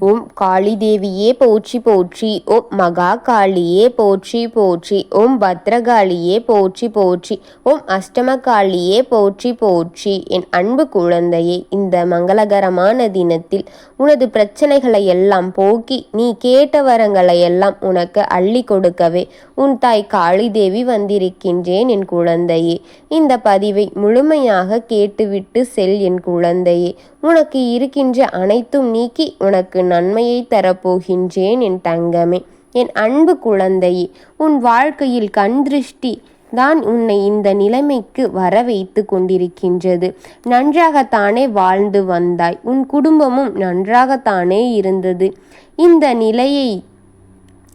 ஓம் காளி தேவியே போற்றி போற்றி ஓம் மகா காளியே போற்றி போற்றி ஓம் பத்ரகாளியே போற்றி போற்றி ஓம் அஷ்டமகாளியே போற்றி போற்றி. என் அன்பு குழந்தையே இந்த மங்களகரமான தினத்தில் உனது பிரச்சனைகளை எல்லாம் போக்கி நீ கேட்ட வரங்களை எல்லாம் உனக்கு அள்ளி கொடுக்கவே உன் தாய் காளி தேவி வந்திருக்கின்றேன் என் குழந்தையே. இந்த பதிவை முழுமையாக கேட்டுவிட்டு செல் என் குழந்தையே. உனக்கு இருக்கின்ற அனைத்தும் நீக்கி உனக்கு நன்மையை தரப்போகின்றேன் என் தங்கமே. என் அன்பு குழந்தையே உன் வாழ்க்கையில் கண் திருஷ்டி தான் உன்னை இந்த நிலைமைக்கு வர வைத்து கொண்டிருக்கின்றது. நன்றாகத்தானே வாழ்ந்து வந்தாய். உன் குடும்பமும் நன்றாகத்தானே இருந்தது. இந்த நிலையை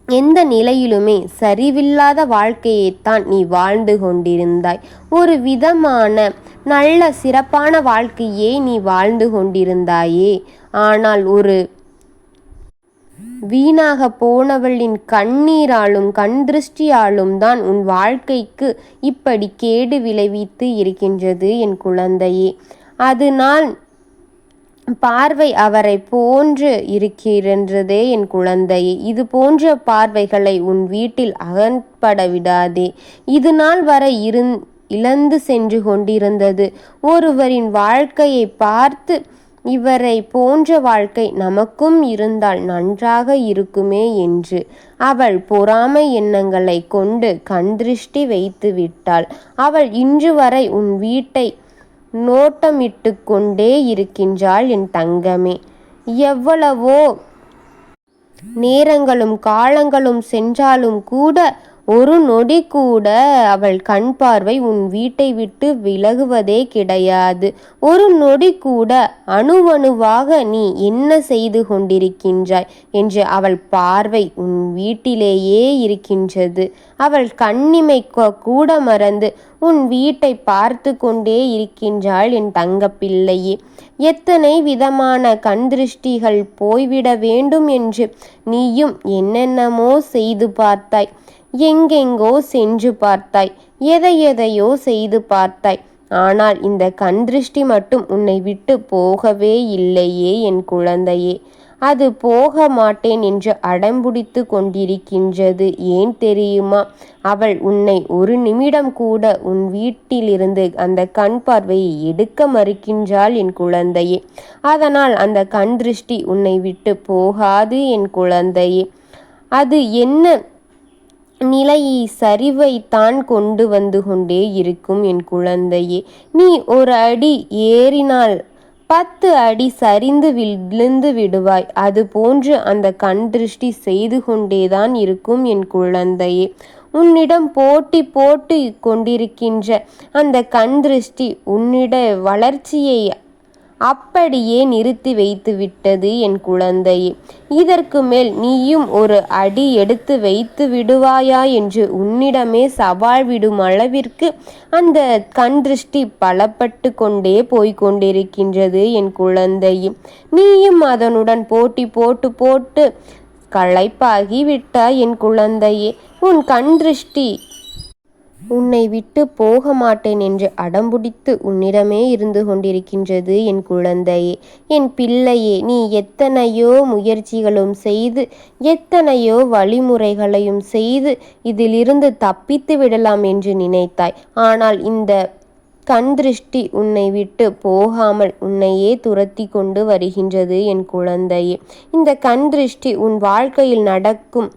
எந்த நிலையிலுமே சரிவில்லாத வாழ்க்கையைத்தான் நீ வாழ்ந்து கொண்டிருந்தாய். ஒரு விதமான நல்ல சிறப்பான வாழ்க்கையே நீ வாழ்ந்து கொண்டிருந்தாயே. ஆனால் ஒரு வீணாக போனவளின் கண்ணீராலும் கண் திருஷ்டியாலும் தான் உன் வாழ்க்கைக்கு இப்படி கேடு விளைவித்து இருக்கின்றது என் குழந்தையே. அதனால் பார்வை அவரை போன்று இருக்கின்றதே என் குழந்தையே. இது போன்ற பார்வைகளை உன் வீட்டில் அகன்பட விடாதே. இது நாள் வரை இருந் இழந்து சென்று கொண்டிருந்தது. ஒருவரின் வாழ்க்கையை பார்த்து இவரை போன்ற வாழ்க்கை நமக்கும் இருந்தால் நன்றாக இருக்குமே என்று. அவள் பொறாமை எண்ணங்களை கொண்டு கண்திருஷ்டி வைத்து விட்டாள். அவள் இன்று வரை உன் வீட்டை நோட்டமிட்டு கொண்டே இருக்கின்றாள் என் தங்கமே. எவ்வளவோ நேரங்களும் காலங்களும் சென்றாலும் கூட ஒரு நொடி கூட அவள் கண் பார்வை உன் வீட்டை விட்டு விலகுவதே கிடையாது. ஒரு நொடி கூட அணுவணுவாக நீ என்ன செய்து கொண்டிருக்கின்றாய்? என்று அவள் பார்வை உன் வீட்டிலேயே இருக்கின்றது. அவள் கண்ணிமை கூட மறந்து உன் வீட்டை பார்த்து கொண்டே இருக்கின்றாள் என் தங்கப்பிள்ளையே. எத்தனை விதமான கண் திருஷ்டிகள் போய்விட வேண்டும் என்று நீயும் என்னென்னமோ செய்து பார்த்தாய். எங்கெங்கோ சென்று பார்த்தாய் எதை எதையோ செய்து பார்த்தாய். ஆனால் இந்த கண் திருஷ்டி மட்டும் உன்னை விட்டு போகவே இல்லையே என் குழந்தையே. அது போக மாட்டேன் என்று அடம்பிடித்து கொண்டிருக்கின்றது ஏன் தெரியுமா? அவள் உன்னை ஒரு நிமிடம் கூட உன் வீட்டிலிருந்து அந்த கண் பார்வையை எடுக்க மறுக்கின்றாள் என் குழந்தையே. அதனால் அந்த கண் திருஷ்டி உன்னை விட்டு போகாது என் குழந்தையே. அது என்ன நிலையை சரிவைத்தான் கொண்டு வந்து கொண்டே இருக்கும் என் குழந்தையே. நீ ஒரு அடி ஏறினால் பத்து அடி சரிந்து விழுந்து விடுவாய். அது போன்று அந்த கண் திருஷ்டி செய்து கொண்டேதான் இருக்கும் என் குழந்தையே. உன்னிடம் போட்டி போட்டு கொண்டிருக்கின்ற அந்த கண் திருஷ்டி உன்னிட வளர்ச்சியை அப்படியே நிறுத்தி வைத்து விட்டது என் குழந்தையே. இதற்கு மேல் நீயும் ஒரு அடி எடுத்து வைத்து விடுவாயா என்று உன்னிடமே சவால் விடும் அளவிற்கு அந்த கண் திருஷ்டி பலப்பட்டு கொண்டே போய்கொண்டிருக்கின்றது என் குழந்தையும் நீயும் அதனுடன் போட்டி போட்டு போட்டு களைப்பாகி விட்டாய் என் குழந்தையே. உன் கண் திருஷ்டி உன்னை விட்டு போக மாட்டேன் என்று அடம்புடித்து உன்னிடமே இருந்து கொண்டிருக்கின்றது என் குழந்தையே என் பிள்ளையே நீ எத்தனையோ முயற்சிகளும் செய்து எத்தனையோ வழிமுறைகளையும் செய்து இதிலிருந்து தப்பித்து விடலாம் என்று நினைத்தாய். ஆனால் இந்த கண் திருஷ்டி உன்னை விட்டு போகாமல் உன்னையே துரத்தி கொண்டு வருகின்றது என் குழந்தையே. இந்த கண் திருஷ்டி உன் வாழ்க்கையில் நடக்கும்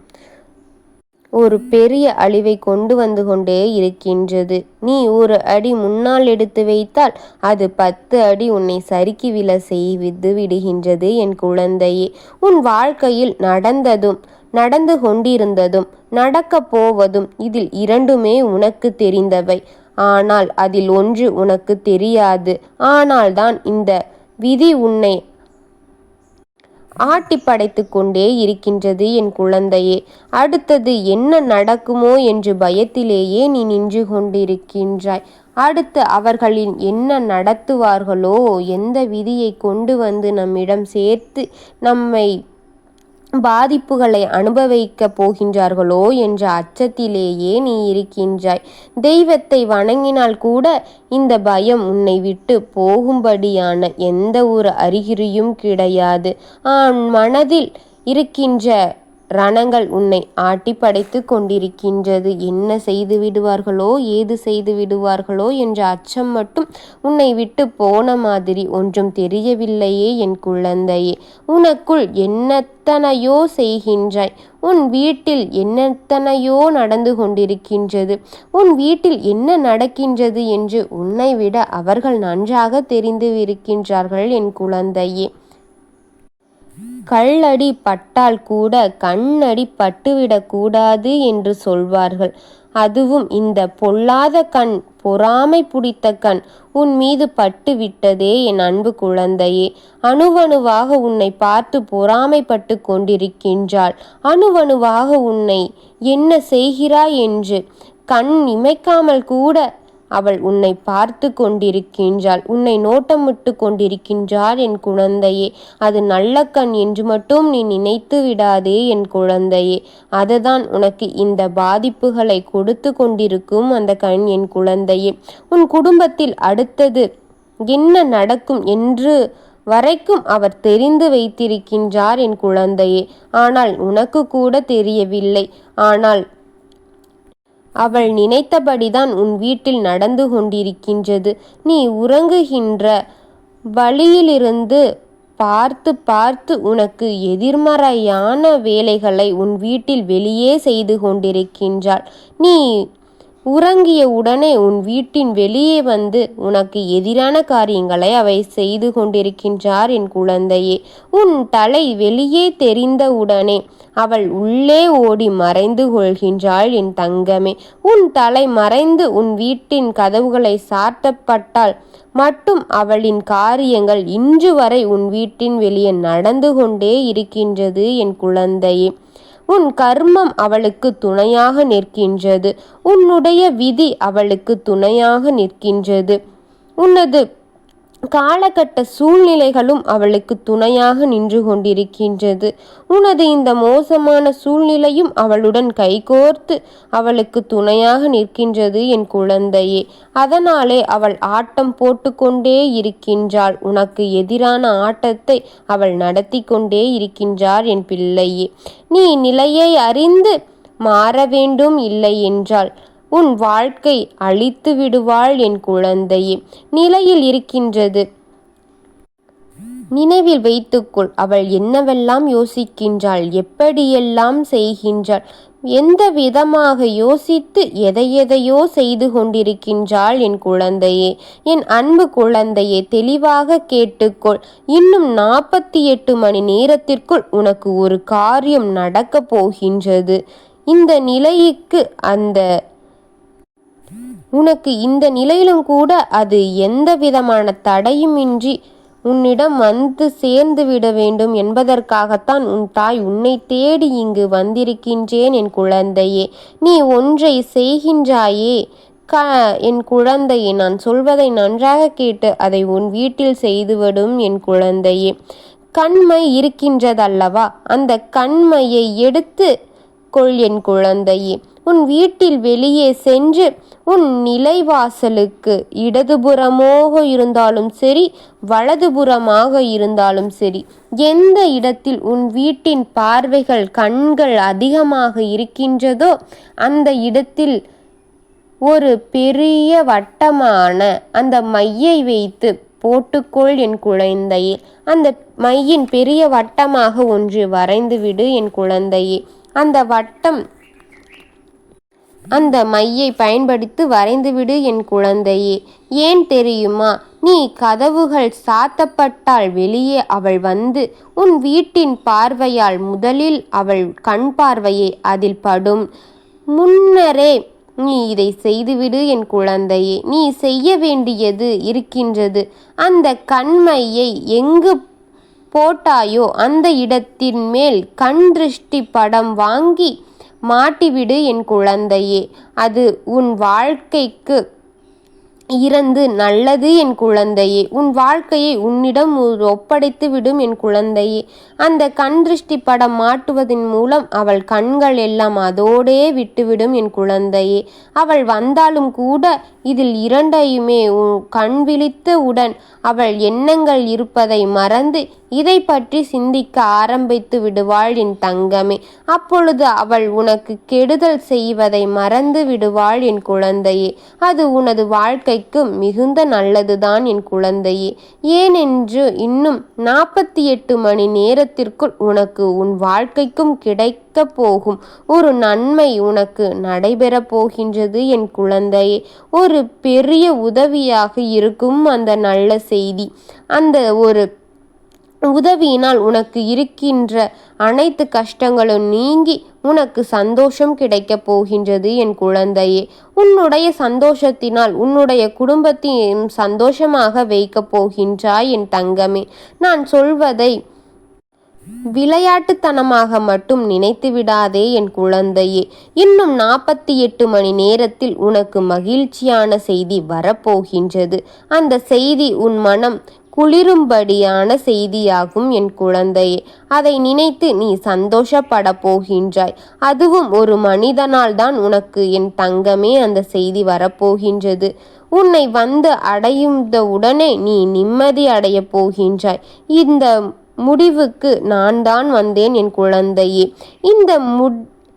ஒரு பெரிய அழிவை கொண்டு வந்து கொண்டே இருக்கின்றது. நீ ஒரு அடி முன்னால் எடுத்து வைத்தால் அது பத்து அடி உன்னை சறுக்கி விழ செய்து விடுகின்றது என் குழந்தையே. உன் வாழ்க்கையில் நடந்ததும் நடந்து கொண்டிருந்ததும் நடக்கப் போவதும் இதில் இரண்டுமே உனக்கு தெரிந்தவை. ஆனால் அதில் ஒன்று உனக்கு தெரியாது. ஆனால்தான் இந்த விதி உன்னை ஆட்டி படைத்து கொண்டே இருக்கின்றது என் குழந்தையே. அடுத்தது என்ன நடக்குமோ என்று பயத்திலேயே நீ நின்று கொண்டிருக்கின்றாய். அடுத்து அவர்களின் என்ன நடத்துவார்களோ எந்த விதியை கொண்டு வந்து நம்மிடம் சேர்த்து நம்மை பாதிப்புகளை அனுபவிக்கப் போகின்றார்களோ என்ற அச்சத்திலேயே நீ இருக்கின்றாய். தெய்வத்தை வணங்கினால் கூட இந்த பயம் உன்னை விட்டு போகும்படியான எந்த ஒரு அறிகுறியும் கிடையாது. ஆன் மனதில் இருக்கின்ற ரணங்கள் உன்னை ஆட்டி படைத்து கொண்டிருக்கின்றது. என்ன செய்து விடுவார்களோ ஏது செய்து விடுவார்களோ என்ற அச்சம் மட்டும் உன்னை விட்டு போன மாதிரி ஒன்றும் தெரியவில்லையே என் குழந்தையே. உனக்குள் என்னத்தனையோ செய்கின்றாய். உன் வீட்டில் என்னத்தனையோ நடந்து கொண்டிருக்கின்றது. உன் வீட்டில் என்ன நடக்கின்றது என்று உன்னை விட அவர்கள் நன்றாக தெரிந்து இருக்கின்றார்கள் என் குழந்தையே. கல்லடி பட்டால் கூட கண்ணடி பட்டுவிடக்கூடாது என்று சொல்வார்கள். அதுவும் இந்த பொல்லாத கண் பொறாமை பிடித்த கண் உன் மீது பட்டு விட்டதே என் அன்பு குழந்தையே. அணுவணுவாக உன்னை பார்த்து பொறாமைப்பட்டு கொண்டிருக்கின்றாள். அணுவணுவாக உன்னை என்ன செய்கிறாய் என்று கண் இமைக்காமல் கூட அவள் உன்னை பார்த்து கொண்டிருக்கின்றாள். உன்னை நோட்டமிட்டு கொண்டிருக்கின்றார் என் குழந்தையே. அது நல்ல கண் என்று மட்டும் நீ நினைத்து விடாதே என் குழந்தையே. அதுதான் உனக்கு இந்த பாதிப்புகளை கொடுத்து கொண்டிருக்கும் அந்த கண் என் குழந்தையே. உன் குடும்பத்தில் அடுத்தது என்ன நடக்கும் என்று வரைக்கும் அவர் தெரிந்து வைத்திருக்கின்றார் என் குழந்தையே. ஆனால் உனக்கு கூட தெரியவில்லை. ஆனால் அவள் நினைத்தபடிதான் உன் வீட்டில் நடந்து கொண்டிருக்கின்றது. நீ உறங்குகின்ற வழியிலிருந்து பார்த்து பார்த்து உனக்கு எதிர்மறையான வேலைகளை உன் வீட்டில் வெளியே செய்து கொண்டிருக்கின்றாள். நீ உறங்கிய உடனே உன் வீட்டின் வெளியே வந்து உனக்கு எதிரான காரியங்களை அவை செய்து கொண்டிருக்கின்றார் என் குழந்தையே. உன் தலை வெளியே தெரிந்த உடனே அவள் உள்ளே ஓடி மறைந்து கொள்கின்றாள் என் தங்கமே. உன் தலை மறைந்து உன் வீட்டின் கதவுகளை சாட்டப்பட்டால் மட்டும் அவளின் காரியங்கள் இன்று வரை உன் வீட்டின் வெளியே நடந்து கொண்டே இருக்கின்றது என் குழந்தையே. உன் கர்மம் அவளுக்கு துணையாக நிற்கின்றது. உன்னுடைய விதி அவளுக்கு துணையாக நிற்கின்றது. உன்னது காலகட்ட சூழ்நிலைகளும் அவளுக்கு துணையாக நின்று கொண்டிருக்கின்றது. உனது இந்த மோசமான சூழ்நிலையும் அவளுடன் கைகோர்த்து அவளுக்கு துணையாக நிற்கின்றது என் குழந்தையே. அதனாலே அவள் ஆட்டம் போட்டுக்கொண்டே இருக்கின்றாள். உனக்கு எதிரான ஆட்டத்தை அவள் நடத்தி கொண்டே இருக்கின்றார் என் பிள்ளையே. நீ நிலையை அறிந்து மாற வேண்டும் இல்லை என்றால் உன் வாழ்க்கை அழித்து விடுவாள் என் குழந்தையே. நிலையில் இருக்கின்றது. நினைவில் வைத்துக்கொள் அவள் என்னவெல்லாம் யோசிக்கின்றாள் எப்படியெல்லாம் செய்கின்றாள் எந்த விதமாக யோசித்து எதையெதையோ செய்து கொண்டிருக்கின்றாள் என் குழந்தையே. என் அன்பு குழந்தையே தெளிவாக கேட்டுக்கொள். இன்னும் நாற்பத்தி எட்டு மணி நேரத்திற்குள் உனக்கு ஒரு காரியம் நடக்கப் போகின்றது. இந்த நிலைக்கு அந்த உனக்கு இந்த நிலையிலும் கூட அது எந்த விதமான தடையுமின்றி உன்னிடம் வந்து சேர்ந்து விட வேண்டும் என்பதற்காகத்தான் உன் தாய் உன்னை தேடி இங்கு வந்திருக்கின்றேன் என் குழந்தையே. நீ ஒன்றை செய்கின்றாயே? க என் குழந்தையே நான் சொல்வதை நன்றாக கேட்டு அதை உன் வீட்டில் செய்துவிடும் என் குழந்தையே. கண்மை இருக்கின்றதல்லவா? அந்த கண்மையை எடுத்து கொள் என் குழந்தையே. உன் வீட்டில் வெளியே சென்று உன் நிலைவாசலுக்கு இடதுபுறமாக இருந்தாலும் சரி வலதுபுறமாக இருந்தாலும் சரி எந்த இடத்தில் உன் வீட்டின் பார்வைகள் கண்கள் அதிகமாக இருக்கின்றதோ அந்த இடத்தில் ஒரு பெரிய வட்டமான அந்த மையை வைத்து போட்டுக்கொள் என் குழந்தையே. அந்த மையின் பெரிய வட்டமாக ஒன்று வரைந்துவிடு என் குழந்தையே. அந்த வட்டம் அந்த மையை பயன்படுத்தி வரைந்துவிடு என் குழந்தையே. ஏன் தெரியுமா? நீ கதவுகள் சாத்தப்பட்டால் வெளியே அவள் வந்து உன் வீட்டின் பார்வையால் முதலில் அவள் கண் பார்வையே அதில் படும். முன்னரே நீ இதை செய்துவிடு என் குழந்தையே. நீ செய்ய வேண்டியது இருக்கின்றது. அந்த கண்மையை எங்கு போட்டாயோ அந்த இடத்தின் மேல் கண் திருஷ்டி படம் வாங்கி மாட்டிவிடு என் குழந்தையே. அது உன் வாழ்க்கைக்கு இறந்து நல்லது என் குழந்தையே. உன் வாழ்க்கையை உன்னிடம் ஒப்படைத்து விடும் என் குழந்தையே. அந்த கண் திருஷ்டி படம் மாட்டுவதன் மூலம் அவள் கண்கள் எல்லாம் அதோடே விட்டுவிடும் என் குழந்தையே. அவள் வந்தாலும் கூட இதில் இரண்டையுமே கண் விழித்த உடன் அவள் எண்ணங்கள் இருப்பதை மறந்து இதை பற்றி சிந்திக்க ஆரம்பித்து விடுவாள் என் தங்கமே. அப்பொழுது அவள் உனக்கு கெடுதல் செய்வதை மறந்து விடுவாள் என் குழந்தையே. அது உனது வாழ்க்கைக்கு மிகுந்த நல்லதுதான் என் குழந்தையே. ஏனென்று இன்னும் நாற்பத்தி எட்டு மணி நேரத்திற்குள் உனக்கு உன் வாழ்க்கைக்கும் கிடைக்க போகும். ஒரு நன்மை உனக்கு நடைபெறப் போகின்றது என் குழந்தையே. ஒரு பெரிய உதவியாக இருக்கும் அந்த நல்ல செய்தி. அந்த ஒரு உதவியினால் உனக்கு இருக்கின்ற அனைத்து கஷ்டங்களும் நீங்கி உனக்கு சந்தோஷம் கிடைக்கப் போகின்றது என் குழந்தையே. உன்னுடைய சந்தோஷத்தினால் உன்னுடைய குடும்பத்தையும் சந்தோஷமாக வைக்கப் போகின்றாய் என் தங்கமே. நான் சொல்வதை விளையாட்டுத்தனமாக மட்டும் நினைத்து விடாதே என் குழந்தையே. இன்னும் நாற்பத்தி எட்டு மணி நேரத்தில் உனக்கு மகிழ்ச்சியான செய்தி வரப்போகின்றது. அந்த செய்தி உன் மனம் குளிரும்படியான செய்தியாகும் என் குழந்தையே. அதை நினைத்து நீ சந்தோஷப்பட போகின்றாய். அதுவும் ஒரு மனிதனால் தான் உனக்கு என் தங்கமே அந்த செய்தி வரப்போகின்றது. உன்னை வந்து அடையுந்த உடனே நீ நிம்மதி அடைய போகின்றாய். இந்த முடிவுக்கு நான் தான் வந்தேன் என் குழந்தையே. இந்த மு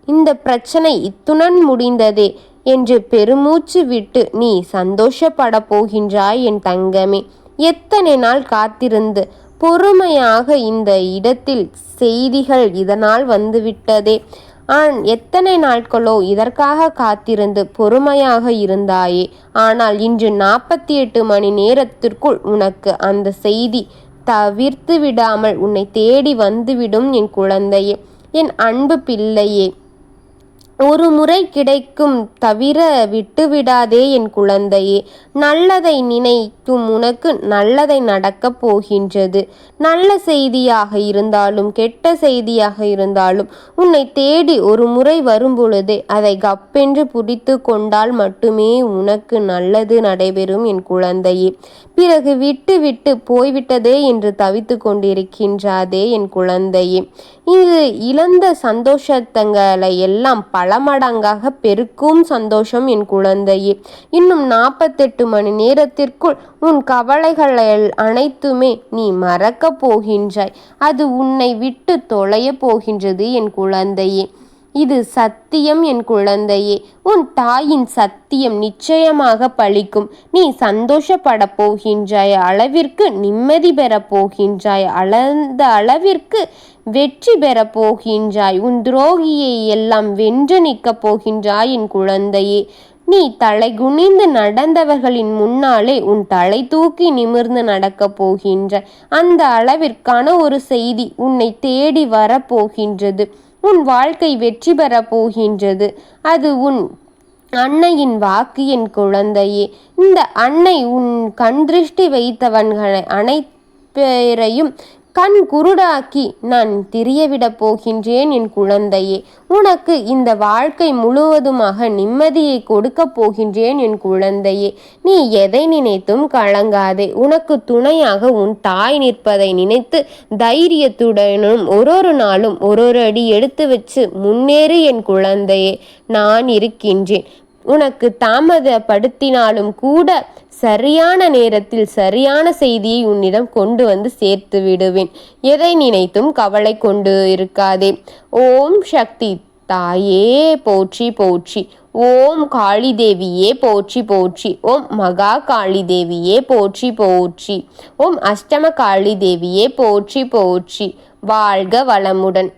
இந்த பிரச்சனை இத்துணன் முடிந்ததே என்று பெருமூச்சு விட்டு நீ சந்தோஷப்பட போகின்றாய் என் தங்கமே. எத்தனை நாள் காத்திருந்து பொறுமையாக இந்த இடத்தில் செய்திகள் இதனால் வந்துவிட்டதே? ஆன் எத்தனை நாட்களோ இதற்காக காத்திருந்து பொறுமையாக இருந்தாயே. ஆனால் இன்று நாற்பத்தி எட்டு மணி நேரத்திற்குள் உனக்கு அந்த செய்தி தவிர்த்து விடாமல் உன்னை தேடி வந்துவிடும் என் குழந்தையே. என் அன்பு பிள்ளையே ஒரு முறை கிடைக்கும் தவிர விட்டுவிடாதே என் குழந்தையே. நல்லதை நினைக்கும் உனக்கு நல்லதை நடக்கப் போகின்றது. நல்ல செய்தியாக இருந்தாலும் கெட்ட செய்தியாக இருந்தாலும் உன்னை தேடி ஒரு முறை வரும்பொழுதே அதை கப்பென்று பிடித்து கொண்டால் மட்டுமே உனக்கு நல்லது நடைபெறும் என் குழந்தையே. பிறகு விட்டு விட்டு போய்விட்டதே என்று தவித்து கொண்டிருக்கின்றாதே என் குழந்தையே. இது இழந்த சந்தோஷத்தங்களை எல்லாம் பல மடங்காக பெருக்கும் சந்தோஷம் என் குழந்தையே. இன்னும் நாற்பத்தெட்டு மணி நேரத்திற்குள் உன் கவலைகள் அனைத்துமே நீ மறக்கப் போகின்றாய். அது உன்னை விட்டு தொலைய போகின்றது என் குழந்தையே. இது சத்தியம் என் குழந்தையே. உன் தாயின் சத்தியம் நிச்சயமாக பழிக்கும். நீ சந்தோஷப்பட போகின்றாய் அளவிற்கு நிம்மதி பெறப் போகின்றாய் அளந்த அளவிற்கு வெற்றி பெறப் போகின்றாய். உன் துரோகியை எல்லாம் வென்று நிற்கப் போகின்றாய் என் குழந்தையே. நீ தலை குனிந்து நடந்தவர்களின் முன்னாலே உன் தலை தூக்கி நிமிர்ந்து நடக்கப் போகின்ற அந்த அளவிற்கான ஒரு செய்தி உன்னை தேடி வரப்போகின்றது உன் வாழ்க்கை வெற்றி பெறப் போகின்றது. அது உன் அன்னையின் வாக்கு என் குழந்தையே. இந்த அன்னை உன் கண் திருஷ்டி வைத்தவன்களை அனைப்பேரையும் கண் குருடாக்கி நான் திரியவிடப் போகின்றேன் என் குழந்தையே. உனக்கு இந்த வாழ்க்கை முழுவதுமாக நிம்மதியை கொடுக்கப் போகின்றேன் என் குழந்தையே. நீ எதை நினைத்தும் கலங்காதே. உனக்கு துணையாக உன் தாய் நிற்பதை நினைத்து தைரியத்துடனும் ஒரு ஒரு நாளும் ஒரு ஒரு அடி எடுத்து வச்சு முன்னேறு என் குழந்தையே. நான் இருக்கின்றேன். உனக்கு தாமதப்படுத்தினாலும் கூட சரியான நேரத்தில் சரியான செய்தியை உன்னிடம் கொண்டு வந்து சேர்த்து விடுவேன். எதை நினைத்தும் கவலை கொண்டு இருக்காதே. ஓம் சக்தி தாயே போற்றி போற்றி. ஓம் காளி தேவியே போற்றி போற்றி. ஓம் மகா காளி தேவியே போற்றி போற்றி. ஓம் அஷ்டம காளி தேவியே போற்றி போற்றி. வாழ்க வளமுடன்.